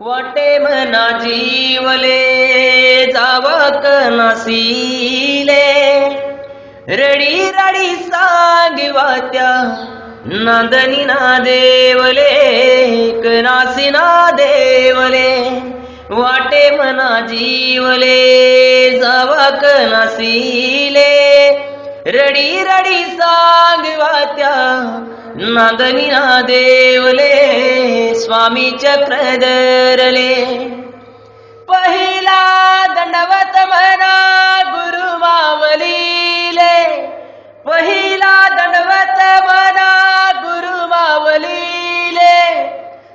वाटे मना जीवले जावक नसीले. रडी रडी सांगिवा त्या ना देवले कनासी ना देवले. वाटे मना जीवले जावक नसीले. रडी रडी सांगिवा नादनिना नांदनी देवले स्वामीच्या प्रदरले. पहिला दंडवत म्हणा गुरु मावलीले. पहिला दंडवत म्हणा गुरु मावलीले.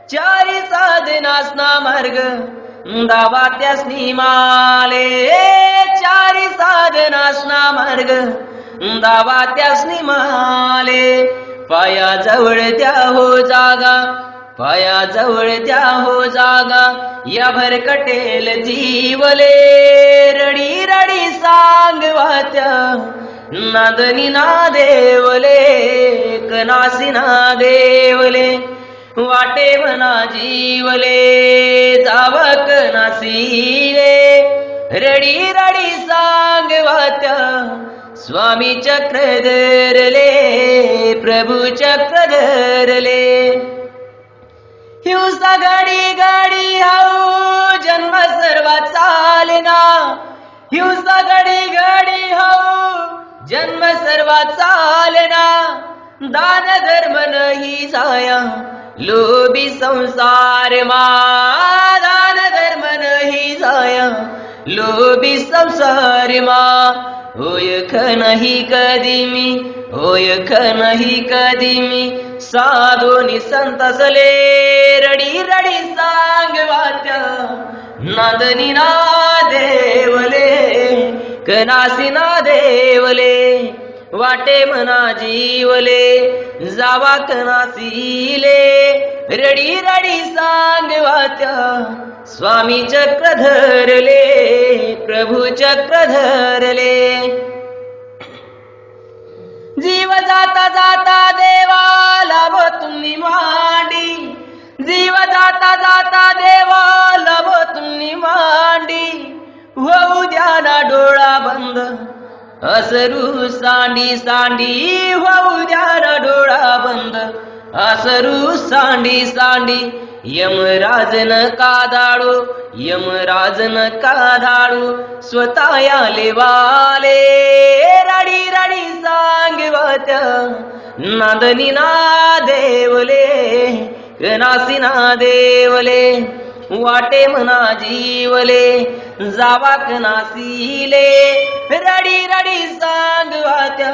चारी साधनासना मार्ग दावा त्यासनी माले चारी साधनासना मार्ग दावा त्यासनी माले पाया जवळ त्या हो जागा पाया जवळ त्या हो जागा या भरकटेल जीवले रडी रडी सांगवात्या नादनी ना देवले कनासी ना देवले वाटे म्हणा जीवले जावक नासीले रडी रडी सांगवात्या स्वामी चक्र धरले प्रभू चक्र धरले. हिंसा गाडी गाडी हाऊ जन्म सर्व चालना. हिंसा गाडी गाडी हाऊ जन्म सर्व चालना. दान धर्म नाही जाया लोभी संसार मा दान धर्म नाही जाया लोभी संसार मा. होय नाही कधी मी ओळख नाही कधी मी? साधोनी संतसले रडी रडी सांग वात्या नादनी ना देवले. कनासी ना देवले. वाटे मना जीवले. जावा कनासीले रडी रडी सांग वात्या स्वामी चक्र धरले. प्रभू चक्र धरले. जाता देवा लाभ तुम्ही मांडी. होऊ द्या ना डोळा बंद. असरू सांडी सांडी होऊ द्या ना डोळा बंद. असरू सांडी सांडी यमराजन का दाडो यमराजन का धाडू स्वतः याले वाले रडी रडी सांगवत. नादनी ना देवले कनासी देवले वाटे म्हणा जीवले जावा कनासीले रडी रडी सांगवात्या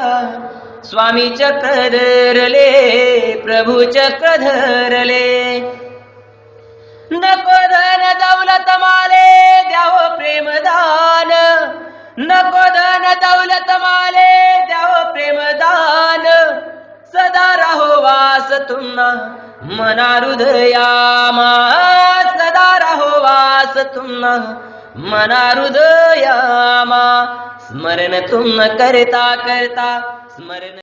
स्वामी चक्र धरले प्रभू चक्र धरले नको धन दौलत माले द्याव प्रेम तुम्हा मना हृदयामा सदा राहो वास तुम्हा मना हृदयामा स्मरण तुम करता करता स्मरण